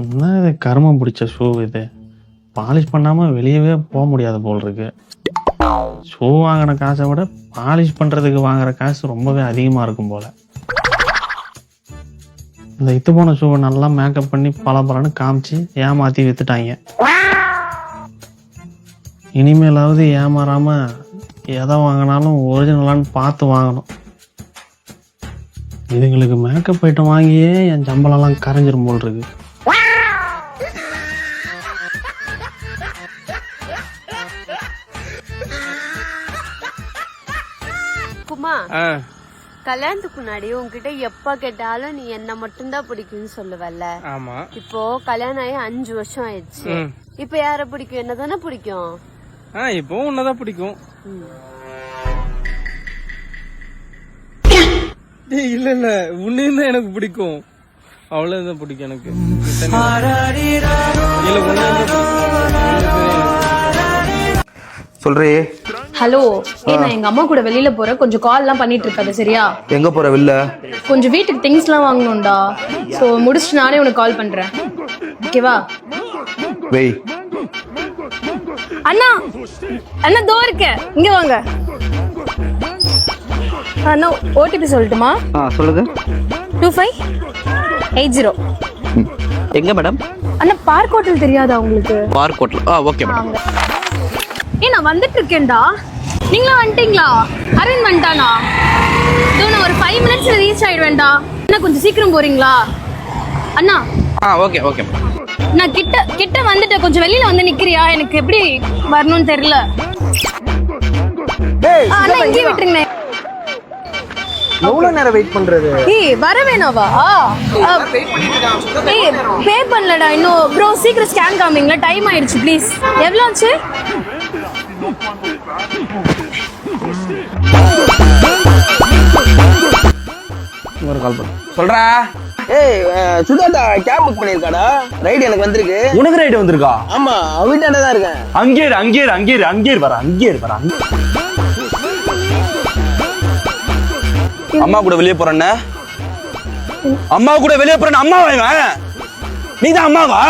என்ன இது? கருமம் பிடிச்ச ஷூ இது. பாலிஷ் பண்ணாம வெளியவே போக முடியாது போல் இருக்கு ஷூ வாங்கின காசை விட பாலிஷ் பண்றதுக்கு வாங்குற காசு ரொம்பவே அதிகமா இருக்கும் போல. இந்த இத்து போன ஷூவை நல்லா மேக்கப் பண்ணி பல பலன்னு காமிச்சு ஏமாத்தி வித்துட்டாங்க. இனிமேலாவது ஏமாறாம எதை வாங்கினாலும் ஒரிஜினலான்னு பார்த்து வாங்கணும். இதுங்களுக்கு மேக்கப் ஐட்டம் வாங்கியே என் சம்பளம்லாம் கரைஞ்சிரும் போல் இருக்கு கல்யாணத்துக்கு முன்னாடி உன்கிட்ட எப்ப கேட்டாலும் நீ என்ன மட்டும்தான் பிடிக்கும்னு சொல்லுவல்ல? இப்போ கல்யாணம் ஆகி அஞ்சு வருஷம் ஆயிடுச்சு. இப்ப யார பிடிக்கும்? என்ன தானே பிடிக்கும்? ஆ இப்போ உன்னதான் பிடிக்கும். இல்ல இல்ல. உன்னையும் தான் எனக்கு பிடிக்கும். அவ்வளவுதான் பிடிக்கும் எனக்கு. இல்ல சொல்றே. ஹலோ. ஏ நான் எங்க அம்மா கூட வெளியில போறேன் கொஞ்சம் கால் எல்லாம் பண்ணிட்டு இருக்காது சரியா? எங்க போற வெளில? கொஞ்சம் வீட்டுக்கு திங்ஸ் எல்லாம் வாங்கணும்டா. சோ முடிச்சுட்டு நானே உனக்கு கால் பண்றேன். ஓகேவா வெய். அண்ணா அண்ணா தோ இருக்க. இங்க வாங்க. அண்ணா ஓடிபி சொல்லட்டுமா? ஆ சொல்லுங்க. டூ ஃபைவ் எயிட் ஜீரோ எங்க மேடம்? அண்ணா பார்க் ஹோட்டல் தெரியாதா உங்களுக்கு? பார்க் ஹோட்டல் ஆ ஓகே மேடம். ஏ நான் வந்துட்டு இருக்கேன்டா. நீங்களும் வந்துட்டீங்களா? அரவிந்த் வந்துட்டானா? இதோ நான் ஒரு ஃபைவ் மினிட்ஸ்ல ரீச் ஆயிடுவேன்டா. அண்ணா கொஞ்சம் சீக்கிரம் போறீங்களா? அண்ணா. ஆ ஓகே ஓகே நான் கிட்ட கிட்ட வந்துட்டேன். கொஞ்சம் வெளியில வந்து நிக்கிறியா? எனக்கு எப்படி வரணும்னு தெரியல. அண்ணா இங்கே விட்டுருங்க. எவ்வளவு நேரம் வெயிட் பண்றது? ஏய் வர வேணாவா? ஏய் பே பண்ணலடா. இன்னும் ப்ரோ சீக்கிரம் ஸ்கேன் காமிங்களா? டைம் ஆயிடுச்சு ப்ளீஸ் எவ்வளோ ஆச்சு? ஒரு கால் பண்ணு. சொல்றா. ஏய் சுஜாதா கேப் புக் பண்ணிருக்காடா ரைடு எனக்கு வந்திருக்கு. உனக்கு ரைடு வந்திருக்கா? ஆமா அவ வீட்டாண்ட தான் இருக்கேன். அங்கே இரு, அங்கே இரு, அங்கே இரு, அங்கே இரு வர அங்கே இரு, வர அம்மா கூட வெளியே போறேன்ன அம்மா கூட வெளியே போறேன் அம்மாவா இவன்? நீதான் அம்மாவா?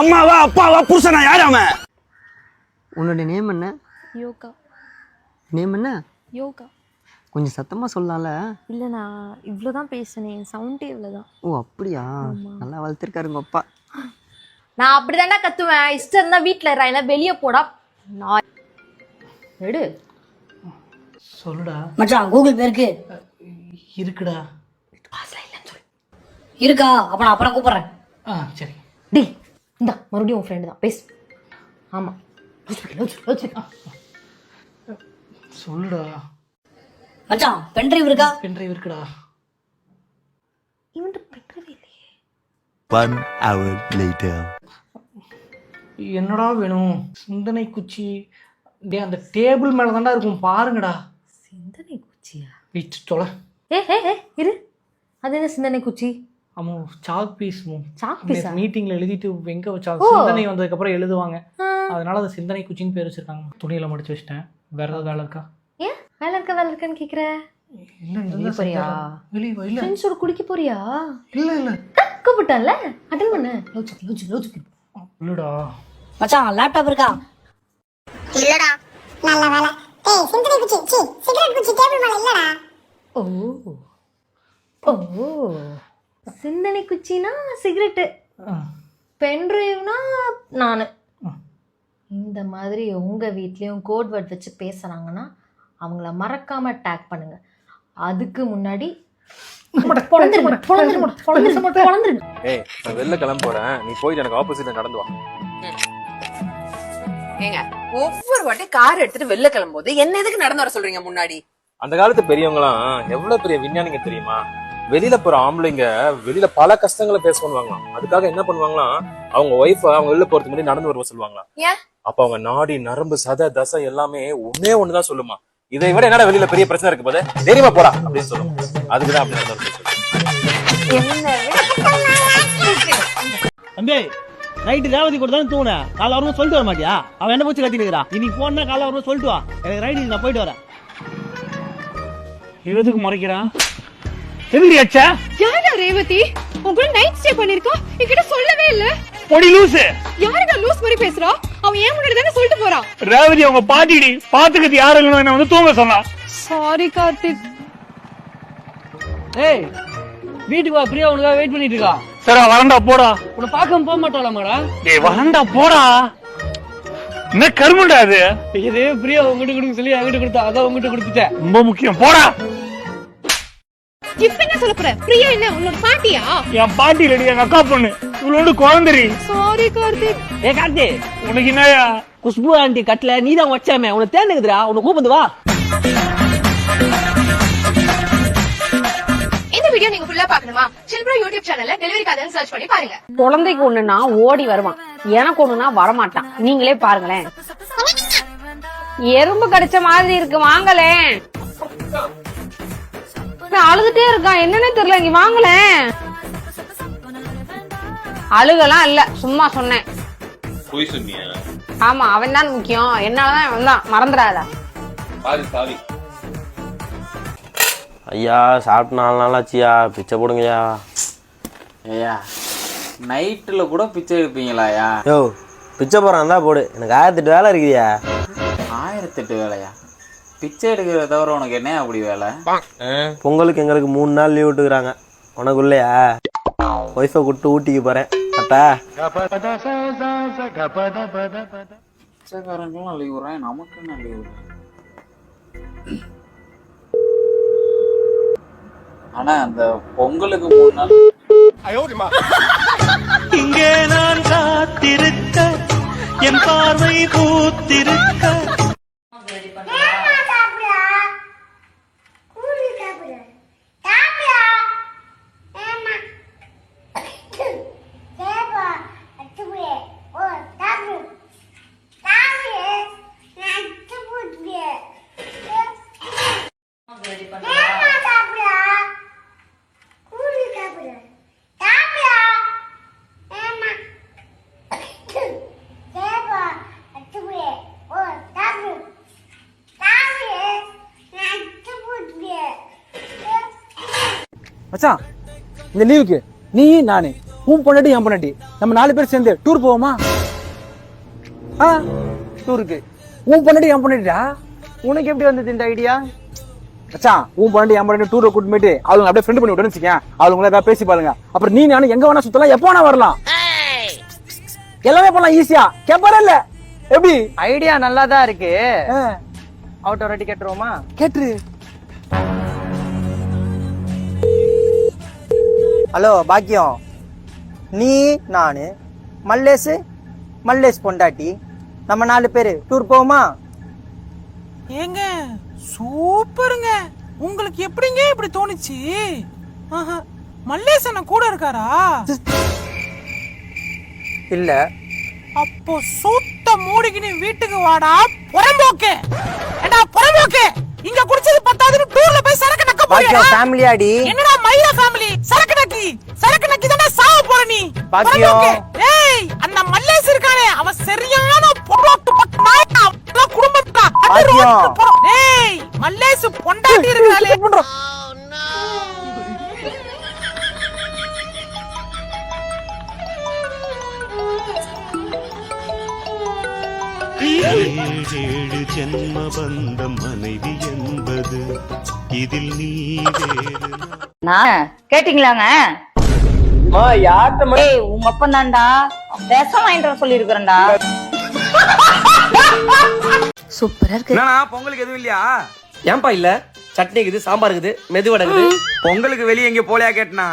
அம்மாவா அப்பாவா புருஷனா யாரு அவன்? உன்னோட நேம் என்ன? யோகா. நேம் என்ன? யோகா. கொஞ்சம் சத்தமா சொல்லலாம்ல இல்ல நான் இவ்வளவுதான் பேசினேன். சவுண்டே இவ்வளவுதான். ஓ அப்படியா? நல்லா வளர்த்துருக்காரு உங்க அப்பா. நான் அப்படிதான்டா கத்துவேன். இஷ்டம் இருந்தா வீட்ல இருறா இல்ல வெளிய போடா. நான் எடு. சொல்லுடா. மச்சான் கூகுள் பே இருக்கு. இருக்குடா. இருக்கா? அப்ப நான் அப்புறம் கூப்பிடுறேன். ஆ சரி. டேய் இந்தா மறுபடியும் உன் ஃப்ரெண்டு தான். பேசு. ஆமா. சொல்லுடா. மச்சான் பென் டிரைவ் இருக்கா? பென் டிரைவ் இருக்குடா. இவன்ட்டு பெற்றவே இல்லையே. என்னடா வேணும்? சிந்தனை குச்சி. டே அந்த டேபிள் மேல தான்டா இருக்கும். பாருங்கடா. சிந்தனை குச்சியா? வச்சு தொலை. ஏ ஏ ஏ இரு. அது என்ன சிந்தனை குச்சி? ஆமா சாக் பீஸ் piece ஆ? மீட்டிங்ல எழுதிட்டு எங்க வச்சாங்க ஓ. சிந்தனை வந்ததுக்கு அப்புறம் எழுதுவாங்க. அதனால அது சிந்தனை குச்சின்னு பேர் வச்சிருக்காங்க. துணியில மடிச்சு வச்சிட்டேன். வேற ஏதாவது வேலை இருக்கா? வேலை இருக்க வேலை இருக்கான்னு கேக்குற? இல்ல வெளிய போறியா? வெளியே இல்ல. ஃப்ரெண்ட்ஸோட குடிக்க போறியா? இல்ல இல்ல. கூப்பிட்டான்ல? அட்டன் பண்ணு. லோச்சுக்கு லோச்சு லோச்சுக்கு இல்லடா. மச்சான் லேப்டாப் இருக்கா? இல்லடா நல்ல வேலை. ஏய் சிந்தனை குச்சி சி சிகரெட் குச்சி டேபிள் மேல இல்லடா. ஓ ஓ. சிந்தனை குச்சினா சிகரெட்டு. பென்ட்ரைவ்னா நான். இந்த மாதிரி உங்க வீட்லயும் கோட் வேர்ட் வச்சு பேசுறாங்கன்னா அவங்கள மறக்காம டேக் பண்ணுங்க. அதுக்கு முன்னாடி வெளில கிளம்ப போறேன். நீ போயிட்டு எனக்கு ஆப்போசிட்ல நடந்து வா. ஏங்க ஒவ்வொரு வாட்டி கார் எடுத்துட்டு வெளில கிளம்பும்போது என்ன எதுக்கு நடந்து வர சொல்றீங்க முன்னாடி? அந்த காலத்து பெரியவங்களாம் எவ்வளவு பெரிய விஞ்ஞானிங்க தெரியுமா? வெளியில போற ஆம்பளைங்க வெளியில பல கஷ்டங்களை பேச பண்ணுவாங்களாம். அதுக்காக என்ன பண்ணுவாங்களாம்? அவங்க ஒய்ஃப அவங்க வெளில போறதுக்கு முன்னாடி நடந்து வருவ சொல்லுவாங்களாம். ஏன்? அப்ப அவங்க நாடி நரம்பு சத தசை எல்லாமே ஒன்னே ஒண்ணுதான் சொல்லுமா? இதை விட என்னடா வெளியில பெரிய பிரச்சனை இருக்கு போது? தைரியமா போடா அப்படின்னு சொல்லுவோம் அதுக்குதான் அப்படி. தம்பி நைட்டு ரேவதி கூட தானே தூங்கினேன் காலை வரும்போது சொல்லிட்டு வர மாட்டியா? அவன் என்ன போச்சு கத்திட்டு இருக்கிறா இன்னைக்கு போனா காலை வரும்போது சொல்லிட்டு வா. எனக்கு ரைடு நான் போயிட்டு வரேன். எதுக்கு முறைக்கிறான் எதுக்கு அச்சா? யாரா ரேவதி? உன் கூட நைட் ஸ்டே பண்ணிருக்கோம் என்கிட்ட சொல்லவே இல்ல. பொடி லூசு. யாருடா லூஸ் மாதிரி பேசுறா? அவன் ஏன் முன்னாடி தானே சொல்லிட்டு போறான். ரேவதி அவங்க பாட்டிடி பாத்துக்கிறது யாரும் இல்லைன்னு என்ன வந்து தூங்க சொன்னா சாரி கார்த்திக். ஏய் வீட்டுக்கு வா பிரியா உனக்காக வெயிட் பண்ணிட்டு இருக்கா? சரி வரண்டா போடா. உன்னை பார்க்காம போக மாட்டாளாமாடா? டேய் வரண்டா போடா. என்ன கருமண்டா அது இது பிரியா உங்ககிட்ட கொடுக்க சொல்லி என்கிட்ட கொடுத்தா அதான் உங்ககிட்ட கொடுத்துட்டேன். ரொம்ப முக்கியம் போடா. இப்ப என்ன சொல்ல போற? பிரியா என்ன உன்னோட பாட்டியா? என் பாட்டி இல்லடி எங்க அக்கா பொண்ணு. இவ்வளோண்டு குழந்தைரி சாரி கார்த்திக் ஏ கார்த்தி உனக்கு என்னயா குஷ்பு ஆண்டி கட்டல நீ தான் வச்சாமே உனக்கு தேர்ந்துக்குதுடா உன்னை கூப்பிட்டு வா. இந்த வீடியோ நீங்க ஃபுல்லா பார்க்கணுமா? சில்ப்ரா யூடியூப் சேனல்ல டெலிவரி கதைன்னு சர்ச் பண்ணி பாருங்க. குழந்தைக்கு ஒண்ணுனா ஓடி வருவான். எனக்கு ஒண்ணுனா வரமாட்டான். நீங்களே பாருங்களேன். எறும்பு கடிச்ச மாதிரி இருக்கு. வாங்கலேன் இவன் அழுதுட்டே இருக்கான் என்னன்னே தெரியல. இங்க வாங்கலேன் அழுகலாம் இல்ல. சும்மா சொன்னேன். போய் சொன்னியா? ஆமா அவன் தான் முக்கியம். என்னாலதான் இவன் தான். மறந்துடாத. சாரி சாரி ஐயா சாப்பிட்டு நாலு நாள் ஆச்சியா? பிச்சை போடுங்கய்யா. ஐயா நைட்டுல கூட பிச்சை எடுப்பீங்களாயா யோ பிச்சை போறான் தான் போடு. எனக்கு ஆயிரத்தெட்டு வேலை இருக்குதுயா ஆயிரத்தெட்டு வேலையா? பிச்சை எடுக்கிறத தவிர உனக்கு என்ன அப்படி வேலை? பொங்கலுக்கு எங்களுக்கு மூணு நாள் லீவ் விட்டுக்கிறாங்க. உனக்குள்ளையா? ஒய்ஃபை கூப்பிட்டு ஊட்டிக்கு போறேன். அட்டா பிச்சைக்காரங்களும் லீவ் விடுறான். நமக்கு என்ன லீவ் ஆனா அந்த பொங்கலுக்கு மூணு நாள் இங்கே நான் காத்திருக்க என் பார்வை பூத்திருக்க. மச்சான் இந்த லீவுக்கு நீ நானு உன் பொண்டாட்டி என் பொண்டாட்டி நம்ம நாலு பேர் சேர்ந்து டூர் போவோமா? ஆ டூருக்கு உன் பொண்டாட்டி என் பொண்டாட்டிடா? உனக்கு எப்படி வந்தது இந்த ஐடியா மச்சான் உன் பொண்டாட்டி என் பொண்டாட்டி டூரை கூட்டு போயிட்டு அவங்க அப்படியே ஃப்ரெண்ட் பண்ணி விட்டுன்னு வச்சுக்கேன். அவங்கள ஏதாவது பேசி பாருங்க. அப்புறம் நீ நானும் எங்க வேணா சுத்தலாம் எப்போ வேணா வரலாம். எல்லாமே பண்ணலாம் ஈஸியா கேப்பாரா இல்ல? எப்படி? ஐடியா நல்லா தான் இருக்கு. அவுட் ஒரு வாட்டி கேட்டுருவோமா கேட்டுரு. ஹலோ பாக்கியம். நீ நானு மல்லேஷ் மல்லேஷ் பொண்டாட்டி நம்ம நாலு பேரு டூர் போவோமா? ஏங்க சூப்பருங்க. உங்களுக்கு எப்படிங்க இப்படி தோணுச்சு? மல்லேசன் கூட இருக்காரா? இல்ல. அப்போ சூத்த மூடிக்கினு வீட்டுக்கு வாடா புறம்போக்கு. ஏடா புறம்போக்கு. இங்க குடிச்சது பத்தாதுன்னு டூர்ல போய் சரக்கு நக்க போறியா ஃபேமிலியாடி என்னடா சரக்கு நக்கி சரக்கு நக்கி தானே சாவ போற நீ. புறம்போக்கு. ஏய் அந்த மல்லேஸ் இருக்கானே அவன் சரியான பொருளாட்டு பத்து நாயா அவன் குடும்பத்தா பாக்கியம். ஏய் மல்லேஸ் பொண்டாட்டி இருக்காளே ஏழு ஜென்ம பந்தம் மனைவி என்பது இதில் நீ கேட்டீங்களாங்க? உங்க அப்பன் தான்டா விஷம் வாங்கிட்டு சொல்லி இருக்கிறேன்டா சூப்பரா இருக்கு. பொங்கலுக்கு எதுவும் இல்லையா? ஏன்பா இல்ல? சட்னி இருக்குது சாம்பார் இருக்குது மெதுவடை இருக்குது. பொங்கலுக்கு வெளியே எங்க போலையா கேட்டனா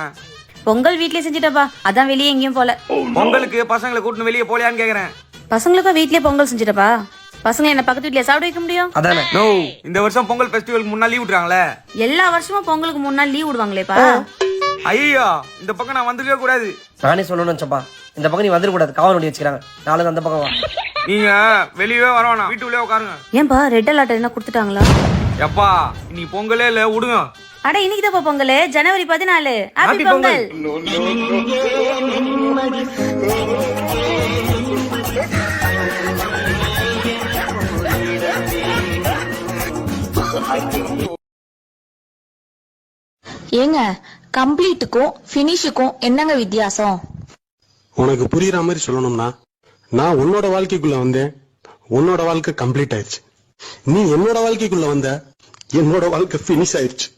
பொங்கல் வீட்லயே செஞ்சுட்டப்பா. அதான் வெளியே எங்கேயும் போல. பொங்கலுக்கு பசங்களை கூட்டின்னு வெளியே போலையான்னு கேக்குறேன். பசங்களுக்கும் வீட்லயே பொங்கல் செஞ்சுட்டப்பா. பசங்க என்ன பக்கத்து வீட்லயே சாப்பிட வைக்க முடியும்? அதானே. நோ இந்த வருஷம் பொங்கல் ஃபெஸ்டிவலுக்கு முன்னாடி லீவ் விட்டுறாங்களே? எல்லா வருஷமும் பொங்கலுக்கு மூணு நாள் லீவ் விடுவாங்களேப்பா ஐயோ இந்த பக்கம் நான் வந்துருக்கவே கூடாது. நானே சொல்லணும்னு நினச்சப்பா இந்த பக்கம் நீ வந்துடக்கூடாது காவல் பண்ணி வச்சுக்கிறாங்க. நாளைக்கு அந்த பக்கம் வா. நீங்க வெளியவே வர வேணாம். வீட்டுக்குள்ளே உட்காருங்க. ஏன்பா ரெட் அலர்ட் என்ன கொடுத்துட்டாங்களா? எப்பா இன்னைக்கு பொங்கலே இல்ல விடுங்க. அட இன்னைக்கு தான் பொங்கல். ஜனவரி பதினாலு. ஹாப்பி பொங்கல். ஏங்க கம்ப்ளீட்டுக்கும் பினிஷுக்கும் என்னங்க வித்தியாசம்? உனக்கு புரியுற மாதிரி சொல்லணும்னா நான் உன்னோட வாழ்க்கைக்குள்ள வந்தேன். உன்னோட வாழ்க்கை கம்ப்ளீட் ஆயிடுச்சு. நீ என்னோட வாழ்க்கைக்குள்ள வந்த என்னோட வாழ்க்கை பினிஷ் ஆயிடுச்சு.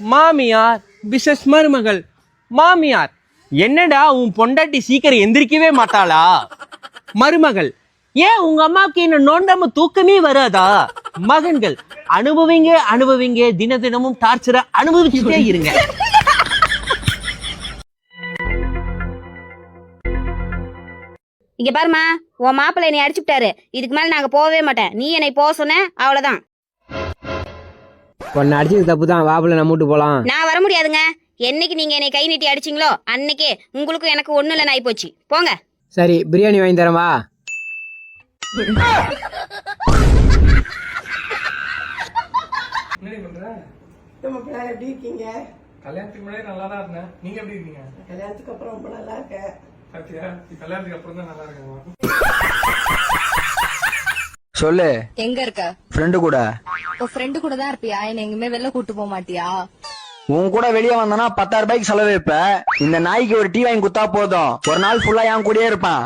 மாமியார் பிசஸ் மருமகள் மாமியார் என்னடா உன் பொண்டாட்டி சீக்கிரம் எந்திரிக்கவே மாட்டாளா? மருமகள் ஏன் உங்க அம்மாவுக்கு என்ன நோண்டாம தூக்கமே வராதா? மகன்கள் அனுபவிங்க அனுபவிங்க தின தினமும் டார்ச்சரை அனுபவிச்சுட்டே இருங்க. இங்க பாருமா உன் மாப்பிள்ளை என்னை அடிச்சுட்டாரு இதுக்கு மேல நாங்க போகவே மாட்டேன். நீ என்னை போக சொன்ன அவ்வளவுதான். உன்னை அடிச்சது தப்பு தான் வாபல நம்ம வீட்டு போலாம். நான் வர முடியாதுங்க. என்னைக்கு நீங்க என்னை கை நீட்டி அடிச்சீங்களோ அன்னைக்கே உங்களுக்கும் எனக்கு ஒண்ணு இல்லைன்னு ஆயி போச்சு போங்க. சரி பிரியாணி வாங்கி தரேன் வா. எப்படி இருக்கீங்க? கல்யாணத்துக்கு முன்னாடி நல்லா தான் இருந்தேன். நீங்க எப்படி இருக்கீங்க? கல்யாணத்துக்கு அப்புறம் ரொம்ப நல்லா இருக்கேன். கல்யாணத்துக்கு அப்புறம் தான் நல்லா இருக்கேன் சொல்லு. எங்க இருக்க? ஃப்ரெண்டு கூட. உன் ஃப்ரெண்டு கூட தான் இருப்பியா? என்ன எங்குமே வெளில கூட்டு போக மாட்டியா? உன் கூட வெளியே வந்தனா பத்தாயிரம் ரூபாய்க்கு செலவு வைப்ப இந்த நாய்க்கு ஒரு டீ வாங்கி குத்தா போதும். ஒரு நாள் ஃபுல்லா என் கூடயே இருப்பான்.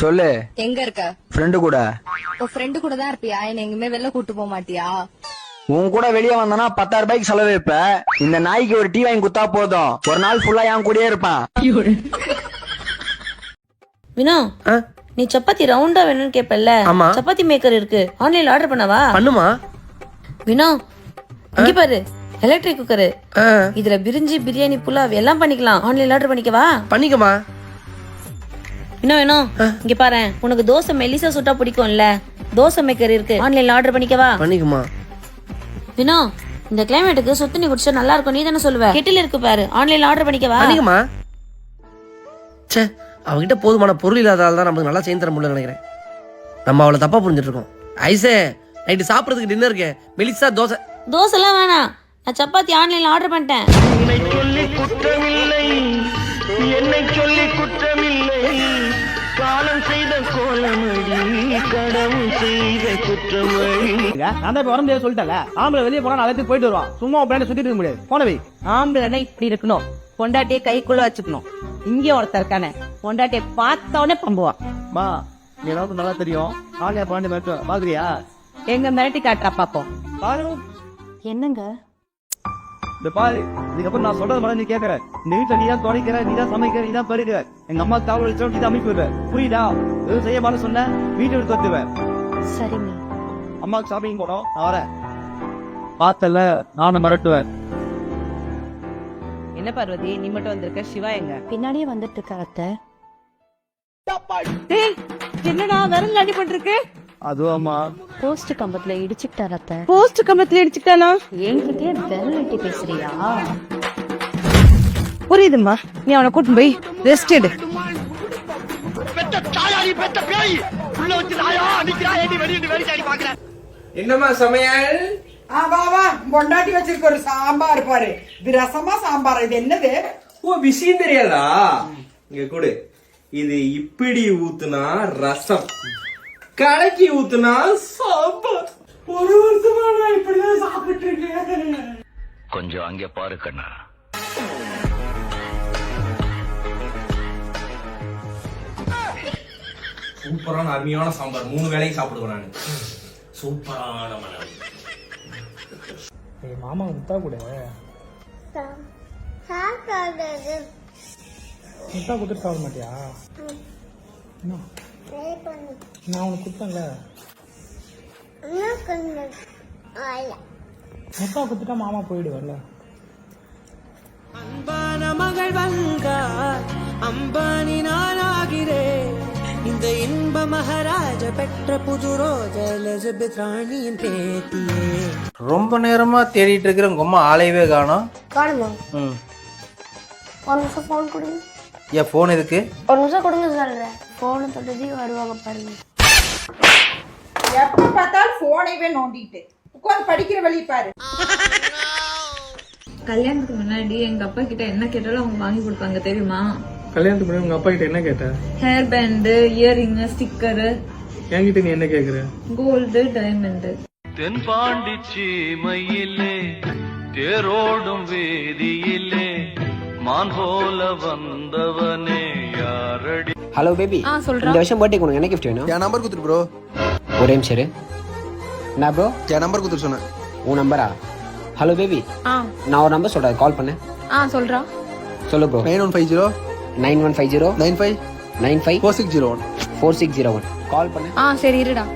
சொல்லு. எங்க இருக்க? ஃப்ரெண்டு கூட. உன் ஃப்ரெண்டு கூட தான் இருப்பியா? என்ன எங்குமே வெளில கூட்டு போக மாட்டியா? உன் கூட வெளியே வந்தனா பத்தாயிரம் ரூபாய்க்கு செலவு வைப்ப இந்த நாய்க்கு ஒரு டீ வாங்கி குத்தா போதும். ஒரு நாள் ஃபுல்லா என் கூடயே இருப்பான். வினோ. நீ சப்பாத்தி ரவுண்டா வேணும்னு கேப்பல்ல? ஆமா. சப்பாத்தி மேக்கர் இருக்கு. ஆன்லைன்ல ஆர்டர் பண்ணவா? பண்ணுமா? வினோ இங்க பாரு. எலக்ட்ரிக் குக்கர் இதுல பிரிஞ்சி பிரியாணி புலாவ் எல்லாம் பண்ணிக்கலாம். ஆன்லைன்ல ஆர்டர் பண்ணிக்கவா? பண்ணிக்கமா. வினோ வினோ இங்க பாரு. உனக்கு தோசை மெலிசா சுட்டா பிடிக்கும்ல. தோசை மேக்கர் இருக்கு. ஆன்லைன்ல ஆர்டர் பண்ணிக்கவா? பண்ணிக்குமா. வினோ இந்த கிளைமேட்டுக்கு சுத்து நீ குடிச்சா நல்லா இருக்கும். நீ தானே சொல்லுவ? கெட்டில் இருக்கு பாரு. ஆன்லைன்ல ஆர்டர் பண்ணிக்கவா? பண்ணிக்குமா. ச்சே. அவகிட்ட போதுமான பொருள் இல்லாதால தான் நமக்கு நல்லா செய்து தர முடியல நினைக்கிறேன். நம்ம அவளை தப்பா புரிஞ்சுட்டு இருக்கோம் ஐசே நைட்டு சாப்பிட்றதுக்கு டின்னருக்கு மெலிசா தோசை. தோசை எல்லாம் வேணாம். நான் சப்பாத்தி ஆன்லைன்ல ஆர்டர் பண்ணிட்டேன். சொல்லி குற்றமில்லை. என்னை சொல்லி குற்றமில்லை. காலம் செய்த கோலமடி. கடவுள் செய்த குற்றமடி நான் இப்ப ஆம்பளை வெளியே போனா நாளைக்கு போயிட்டு வருவான். சும்மா பிளான் சுத்திட்டு இருக்க முடியாது. போன வை. ஆம்பளைனா இப்படி இருக்கணும். பொண்டாட்டியை கைக்குள்ள வச்சுக்கணும். இங்கே ஒருத்தர் இருக்கானே. பொண்டாட்டியை பார்த்த உடனே பம்புவான். மா நீ எனக்கு நல்லா தெரியும். நாளையா பாண்டி மட்டும் பாக்குறியா? எங்க மிரட்டி காட்டுறா பாப்போம். பாரு. என்னங்க? இந்த பாரு இதுக்கப்புறம் நான் சொல்றது மாதிரி நீ கேக்குற. இந்த வீட்டுல நீ தான் துடைக்கிற நீ தான் சமைக்கிற நீ தான் பருகிற. எங்க அம்மா காவல் வச்சோம் நீ தான் அமைப்பு விடுற புரியுதா? எதுவும் செய்ய மாட்டேன்னு சொன்ன வீட்டை விட்டு தத்துவேன் சரிங்க அம்மாவுக்கு ஷாப்பிங் போனோம். நான் வரேன். பார்த்தல நானும் மிரட்டுவேன். என்ன பார்வதி நீ மட்டும் வந்திருக்க? சிவா எங்க? பின்னாடியே வந்துட்டு இருக்க அத்தை. என்னடா விரல் அடிபட்டிருக்கு? அதுவும் போஸ்ட் கம்பத்துல இடிச்சுக்கிட்டார் அத்தை. போஸ்ட் கம்பத்துல இடிச்சுட்டானா என்கிட்டயே விரல் வெட்டி பேசுறியா? புரியுதுமா நீ அவனை கூட்டிட்டு போய் ரெஸ்ட் எடு. என்னம்மா சமையல்? ஆ வா வா. பொண்டாட்டி வச்சிருக்க ஒரு சாம்பார் பாரு. இது ரசமா சாம்பார்? இது என்னது? ஓ விஷயம் தெரியாதா? இங்க கொடு. இது இப்படி ஊத்துனா ரசம். கலக்கி ஊத்துனா சாம்பார். ஒரு வருஷமா நான் இப்படிதான் சாப்பிட்டு இருக்கேன் கொஞ்சம் அங்கே பாரு கண்ணா. சூப்பரான அருமையான சாம்பார். மூணு வேளையும் சாப்பிடுவேன் நான். சூப்பரான மனம் மாமா முத்தா கூட? முத்தா கொடுத்துட்டு சாப்பிட மாட்டியா? என்ன? நான் உனக்கு கொடுத்தேன்ல முத்தா கொடுத்துட்டா மாமா போயிடுவார்ல. அன்பான மகள் வந்தார் அம்பானி நானாகிறேன். இந்த இன்ப மகாராஜ பெற்ற புது ரோஜ எலிசபெத் ராணியின் பேத்தியே. ரொம்ப நேரமா தேடிட்டு இருக்கிற உங்க அம்மா ஆளையவே காணோம். காணுமா? ம். ஒரு நிமிஷம் ஃபோன் கொடுங்க ஏன் போன் எதுக்கு? ஒரு நிமிஷம் கொடுங்க சொல்றேன் ஃபோனை தொட்டதே வருவாங்க பாருங்க. எப்ப பார்த்தாலும் போனைவே நோண்டிட்டு. உட்கார்ந்து படிக்கிற வழி பாரு. கல்யாணத்துக்கு முன்னாடி எங்க அப்பா கிட்ட என்ன கேட்டாலும் அவங்க வாங்கி கொடுப்பாங்க தெரியுமா? கல்யாணத்துக்கு முன்னாடி உங்க அப்பா கிட்ட என்ன கேட்ட? ஹேர் பேண்டு இயரிங் ஸ்டிக்கரு என்கிட்ட நீ என்ன கேக்குற? கோல்டு டைமண்ட் தென்பாண்டி சீமையிலே தேரோடும் வேதியிலே மான் போல வந்தவனே யாரடி? ஹலோ பேபி ஆ சொல்றா. இந்த வருஷம் பர்த்டே உனக்கு என்ன கிஃப்ட் வேணும்? என் நம்பர் கொடுத்துரு ப்ரோ ஒரே நிமிஷம் இரு. என்ன ப்ரோ என் நம்பர் கொடுத்துரு சொன்னேன். உன் நம்பரா ஹலோ பேபி ஆ. நான் ஒரு நம்பர் சொல்றேன் கால் பண்ணு. ஆ சொல்றா. சொல்லு bro nine one five zero nine one five zero. Nine five nine five. Four six zero one four six zero one call பண்ணு. ஆ சரி இருடா.